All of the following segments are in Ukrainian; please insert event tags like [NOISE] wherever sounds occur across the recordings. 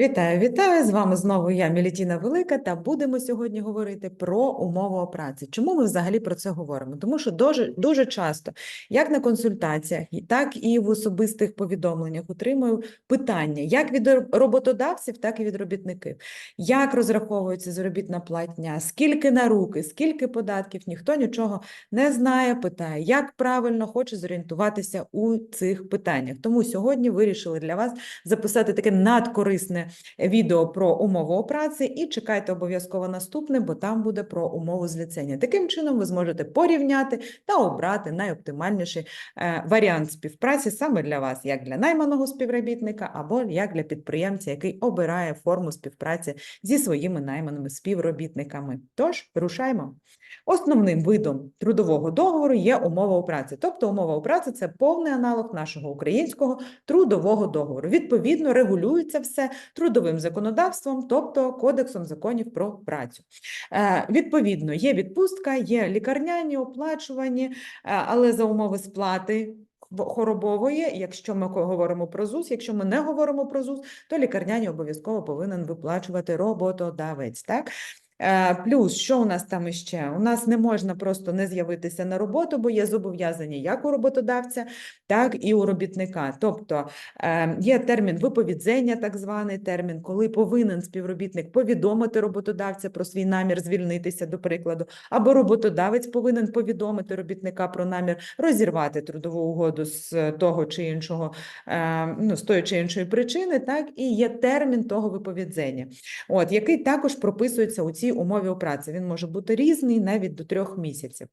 Вітаю, вітаю! З вами знову я, Мілітіна Велика, та будемо сьогодні говорити про умови праці. Чому ми взагалі про це говоримо? Тому що дуже, дуже часто, як на консультаціях, так і в особистих повідомленнях, отримую питання як від роботодавців, так і від робітників. Як розраховується заробітна платня, скільки на руки, скільки податків, ніхто нічого не знає, питає, як правильно хоче зорієнтуватися у цих питаннях. Тому сьогодні вирішили для вас записати таке надкорисне відео про умови праці і чекайте обов'язково наступне, бо там буде про умови зліцення. Таким чином ви зможете порівняти та обрати найоптимальніший е, варіант співпраці саме для вас, як для найманого співробітника або як для підприємця, який обирає форму співпраці зі своїми найманими співробітниками. Тож, рушаймо. Основним видом трудового договору є умова у праці. Тобто умова у праці це повний аналог нашого українського трудового договору. Відповідно, регулюється все трудовим законодавством, тобто Кодексом законів про працю. Е, Відповідно, є відпустка, є лікарняні оплачувані, е, але за умови сплати. Хоробової, якщо ми говоримо про ЗУС, якщо ми не говоримо про ЗУС, то лікарняні обов'язково повинен виплачувати роботодавець. Так плюс, що у нас там іще? У нас не можна просто не з'явитися на роботу, бо є зобов'язання як у роботодавця, так і у робітника. Тобто е, є термін виповідзення, так званий термін, коли повинен співробітник повідомити роботодавця про свій намір звільнитися, до прикладу, або роботодавець повинен повідомити робітника про намір розірвати трудову угоду з того чи іншого, е, ну, з тої чи іншої причини, так і є термін того виповідзення, от який також прописується у цій умові праці. Він може бути різний навіть до трьох місяців.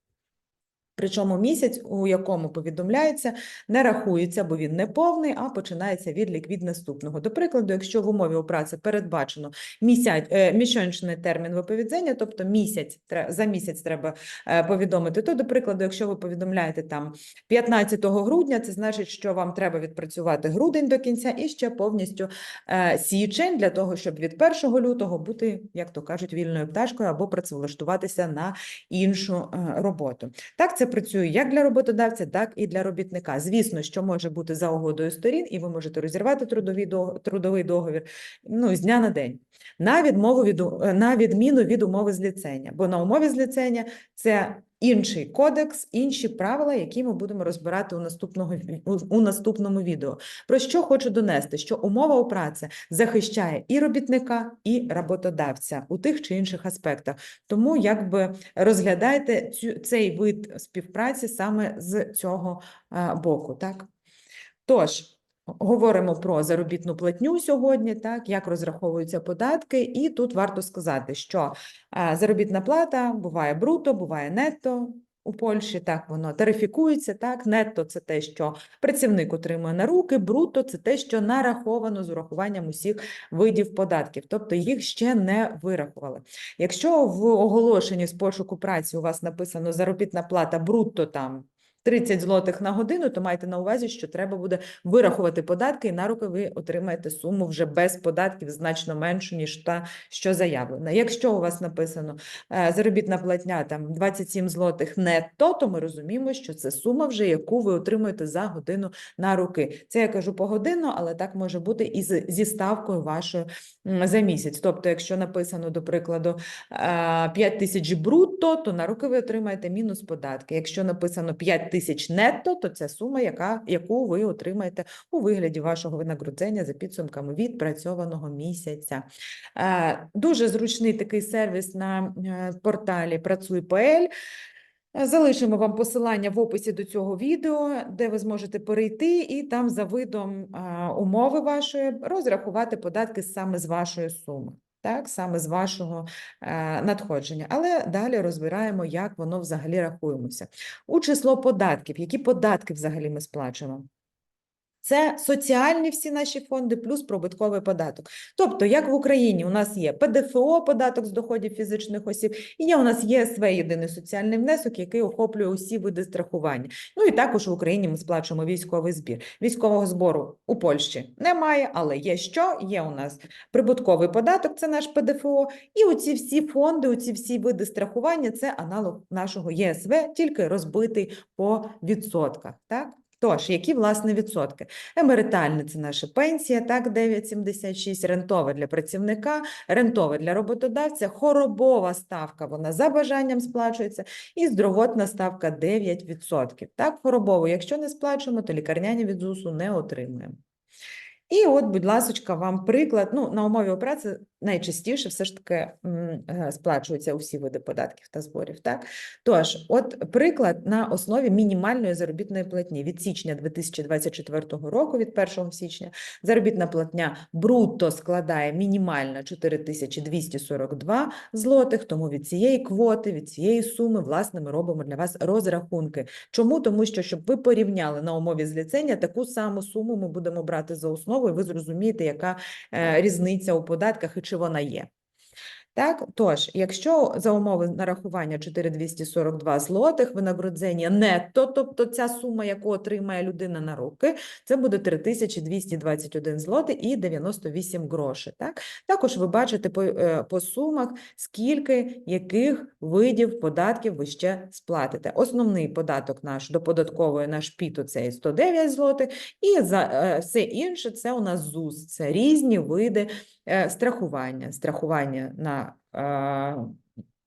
Причому місяць, у якому повідомляється, не рахується, бо він не повний, а починається відлік від наступного. До прикладу, якщо в умові праці передбачено місяць, е, місячний термін виповідзення, тобто місяць за місяць треба е, повідомити, то, до прикладу, якщо ви повідомляєте там 15 грудня, це значить, що вам треба відпрацювати грудень до кінця і ще повністю е, січень для того, щоб від 1 лютого бути, як то кажуть, вільною пташкою або працевлаштуватися на іншу роботу. Так, це працює як для роботодавця, так і для робітника. Звісно, що може бути за угодою сторін, і ви можете розірвати трудовий договір ну, з дня на день. На відмову від на відміну від умови зліцення, бо на умові зліцення це інший кодекс, інші правила, які ми будемо розбирати у наступного у наступному відео. Про що хочу донести? Що умова у праці захищає і робітника, і роботодавця у тих чи інших аспектах. Тому якби розглядайте цю цей вид співпраці саме з цього боку. Так, тож. Говоримо про заробітну платню сьогодні, так як розраховуються податки, і тут варто сказати, що заробітна плата буває бруто, буває нетто. У Польщі так воно тарифікується. Так, нетто це те, що працівник отримує на руки, бруто це те, що нараховано з урахуванням усіх видів податків, тобто їх ще не вирахували. Якщо в оголошенні з пошуку праці у вас написано заробітна плата бруто там 30 злотих на годину, то майте на увазі, що треба буде вирахувати податки, і на руки ви отримаєте суму вже без податків значно меншу, ніж та, що заявлена. Якщо у вас написано е, заробітна платня там 27 злотих нетто, то ми розуміємо, що це сума вже, яку ви отримуєте за годину на руки. Це я кажу погодинно, але так може бути і зі ставкою вашою за місяць. Тобто, якщо написано, до прикладу, 5 е, тисяч брутто, то на руки ви отримаєте мінус податки. Якщо написано 5 тисяч тисяч нетто, то це сума, яка, яку ви отримаєте у вигляді вашого винагородження за підсумками відпрацьованого місяця. Е, дуже зручний такий сервіс на е, порталі Працуй.пл. Залишимо вам посилання в описі до цього відео, де ви зможете перейти і там за видом умови вашої розрахувати податки саме з вашої суми так, саме з вашого е, надходження. Але далі розбираємо, як воно взагалі рахуємося. У число податків, які податки взагалі ми сплачуємо. Це соціальні всі наші фонди плюс пробитковий податок. Тобто, як в Україні у нас є ПДФО, податок з доходів фізичних осіб, і є у нас ЄСВ єдиний соціальний внесок, який охоплює усі види страхування. Ну і також в Україні ми сплачуємо військовий збір. Військового збору у Польщі немає, але є що? Є у нас прибутковий податок, це наш ПДФО, і оці всі фонди, оці всі види страхування це аналог нашого ЄСВ, тільки розбитий по відсотках. Так? Тож, які власне відсотки? Емеритальне це наша пенсія, так, 9,76, рентова для працівника, рентова для роботодавця, хоробова ставка, вона за бажанням сплачується, і здравотна ставка 9%. Так, хоробову, якщо не сплачуємо, то лікарняні від ЗУСу не отримуємо. І от, будь ласочка, вам приклад. Ну, на умові праці найчастіше все ж таки е, сплачуються усі види податків та зборів. Так? Тож, от приклад на основі мінімальної заробітної платні від січня 2024 року, від 1 січня, заробітна платня брутто складає мінімальна 4242 злотих, тому від цієї квоти, від цієї суми, власне, ми робимо для вас розрахунки. Чому? Тому що, щоб ви порівняли на умові зліцення, таку саму суму ми будемо брати за основу, і ви зрозумієте, яка е, різниця у податках і чи вона є. Так, тож, якщо за умови нарахування 4242 злотих, винагородження нетто, тобто ця сума, яку отримає людина на руки, це буде 3221 злотий і 98 грошей. Так? Також ви бачите по, е, по сумах, скільки яких видів податків ви ще сплатите. Основний податок наш до податкової наш ПІТу це є 109 злотих, і за е, все інше це у нас ЗУС, це різні види е, страхування, страхування на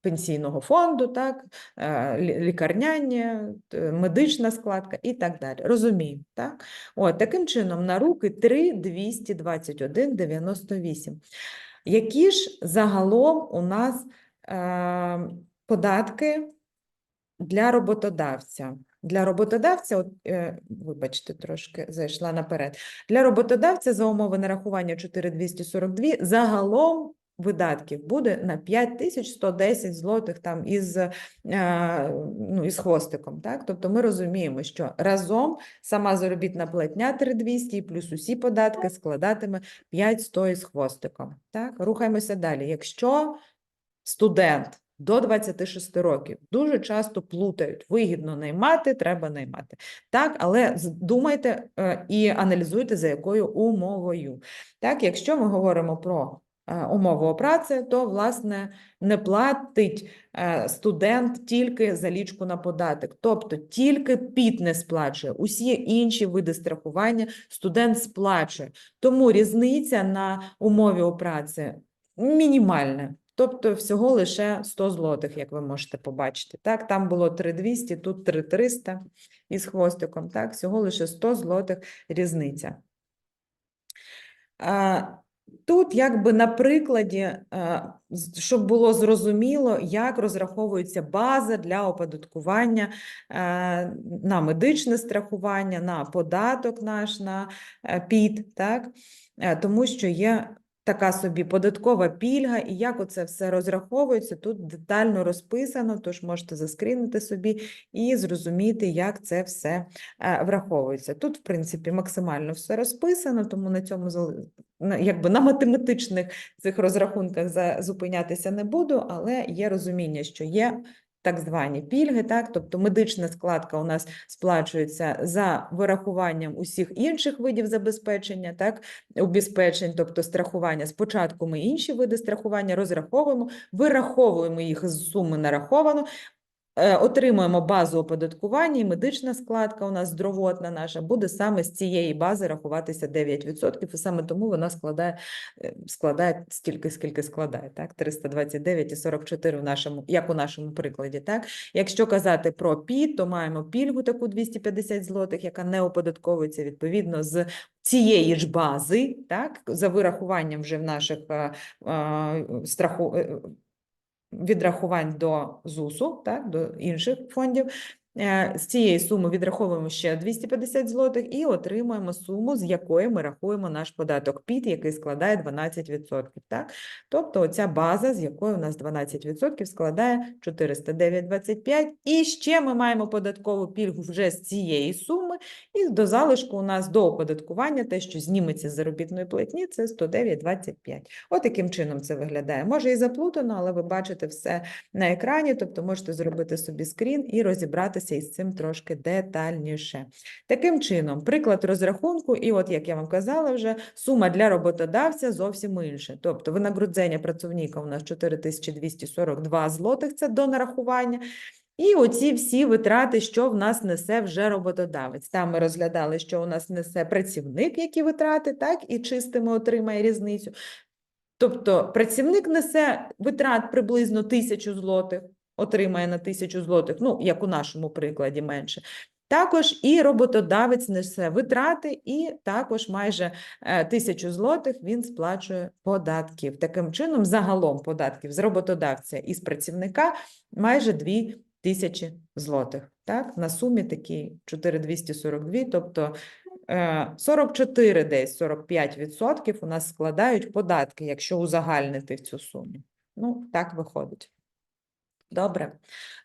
пенсійного фонду, так, е, лікарняння, медична складка і так далі. Розуміємо, так? От, таким чином, на руки 3 221 98. Які ж загалом у нас е, податки для роботодавця? Для роботодавця, от, е, вибачте, трошки зайшла наперед. Для роботодавця за умови нарахування 4242 загалом видатків буде на 5110 злотих там із, е, ну, із хвостиком. Так? Тобто ми розуміємо, що разом сама заробітна платня 3200 і плюс усі податки складатиме 5100 із хвостиком. Так? Рухаємося далі. Якщо студент до 26 років дуже часто плутають, вигідно наймати, треба наймати. Так, але думайте е, і аналізуйте, за якою умовою. Так, якщо ми говоримо про е, умову праці, то власне не платить е, студент тільки залічку на податок, тобто тільки ПІТ не сплачує, усі інші види страхування студент сплачує. Тому різниця на умові праці мінімальна. Тобто всього лише 100 злотих, як ви можете побачити. Так, там було 3200, тут 3300 із хвостиком. Так, всього лише 100 злотих різниця. Тут, якби на прикладі, щоб було зрозуміло, як розраховується база для оподаткування е, на медичне страхування, на податок наш на е, ПІД, так? Е, Тому що є така собі податкова пільга, і як оце все розраховується, тут детально розписано, тож можете заскрінити собі і зрозуміти, як це все е, враховується. Тут, в принципі, максимально все розписано, тому на цьому якби на математичних цих розрахунках зупинятися не буду, але є розуміння, що є так звані пільги, так, тобто медична складка у нас сплачується за вирахуванням усіх інших видів забезпечення, так, убезпечень, тобто страхування. Спочатку ми інші види страхування розраховуємо, вираховуємо їх з суми нараховано, отримуємо базу оподаткування, і медична складка у нас здоровотна наша буде саме з цієї бази рахуватися 9%, і саме тому вона складає, е, складає стільки, скільки складає, так, 329,44 в нашому, як у нашому прикладі, так. Якщо казати про ПІД, то маємо пільгу таку 250 злотих, яка не оподатковується відповідно з цієї ж бази, так, за вирахуванням вже в наших е, е, страху, е, відрахувань до ЗУСу, так, до інших фондів. Е, З цієї суми відраховуємо ще 250 злотих і отримуємо суму, з якої ми рахуємо наш податок ПІТ, який складає 12%. Так? Тобто оця база, з якої у нас 12% складає 409,25. І ще ми маємо податкову пільгу вже з цієї суми, і до залишку у нас до оподаткування, те, що зніметься з заробітної платні, це 109,25. От таким чином це виглядає. Може і заплутано, але ви бачите все на екрані, тобто можете зробити собі скрін і розібратися із цим трошки детальніше. Таким чином, приклад розрахунку, і от як я вам казала вже, сума для роботодавця зовсім інша. Тобто винагородження працівника у нас 4242 злотих, це до нарахування. І оці всі витрати, що в нас несе вже роботодавець. Там ми розглядали, що у нас несе працівник, які витрати, так, і чистими отримає різницю. Тобто працівник несе витрат приблизно тисячу злотих, отримає на тисячу злотих, ну, як у нашому прикладі менше. Також і роботодавець несе витрати, і також майже е, тисячу злотих він сплачує податків. Таким чином, загалом податків з роботодавця і з працівника майже дві тисячі злотих. Так, на сумі такі 4242, тобто е, 44 десь 45 відсотків у нас складають податки, якщо узагальнити цю суму. Ну, так виходить. Добре,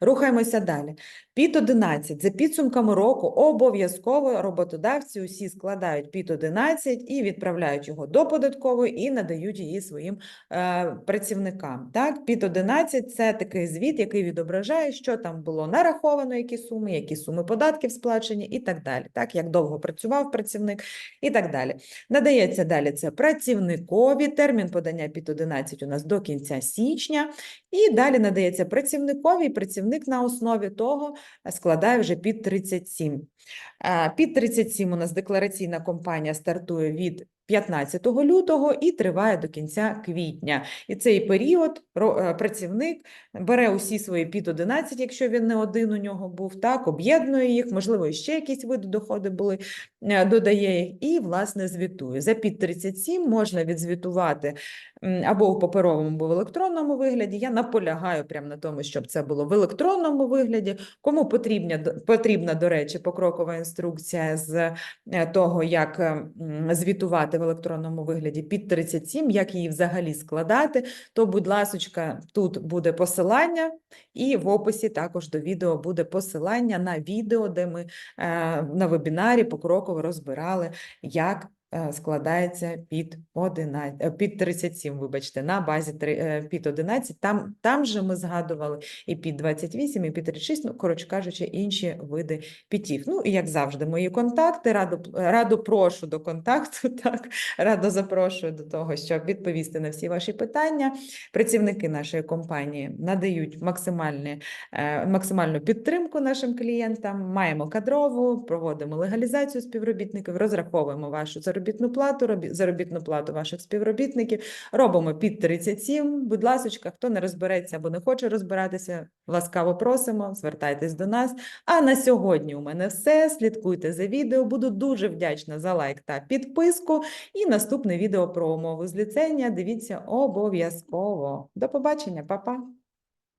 рухаємося далі. Під 11. За підсумками року обов'язково роботодавці усі складають під 11 і відправляють його до податкової і надають її своїм е, працівникам. Так, під 11 – це такий звіт, який відображає, що там було нараховано, які суми, які суми податків сплачені і так далі. Так, як довго працював працівник і так далі. Надається далі це працівникові. Термін подання під 11 у нас до кінця січня. І далі надається працівникові, і працівник на основі того е, складає вже під 37. Е, Під 37 у нас деклараційна кампанія стартує від 15 лютого і триває до кінця квітня. І цей період е, працівник бере усі свої під 11, якщо він не один у нього був, так, об'єднує їх, можливо, ще якісь види доходи були, е, додає їх і, власне, звітує. За під 37 можна відзвітувати або в паперовому, або в електронному вигляді. Я наполягаю прямо на тому, щоб це було в електронному вигляді. Кому потрібна, потрібна, до речі, покрокова інструкція з е, того, як е, звітувати в електронному вигляді під 37, як її взагалі складати, то, будь ласочка, тут буде посилання, і в описі також до відео буде посилання на відео, де ми е, на вебінарі покроково розбирали, як складається під 11, е, під 37, вибачте, на базі три- е, під 11. Там, там же ми згадували і під 28, і під 36, ну, коротше кажучи, інші види пітів. Ну, і як завжди, мої контакти, раду, раду прошу до контакту, [LAUGHS] так, радо запрошую до того, щоб відповісти на всі ваші питання. Працівники нашої компанії надають максимальні, е, максимальну підтримку нашим клієнтам. Маємо кадрову, проводимо легалізацію співробітників, розраховуємо вашу заробітну плату, робі- заробітну плату ваших співробітників. Робимо під 37. Будь ласочка, хто не розбереться або не хоче розбиратися, ласкаво просимо, звертайтесь до нас. А на сьогодні у мене все. Слідкуйте за відео. Буду дуже вдячна за лайк та підписку. І наступне відео про умови зліцення. Дивіться обов'язково. До побачення, па-па!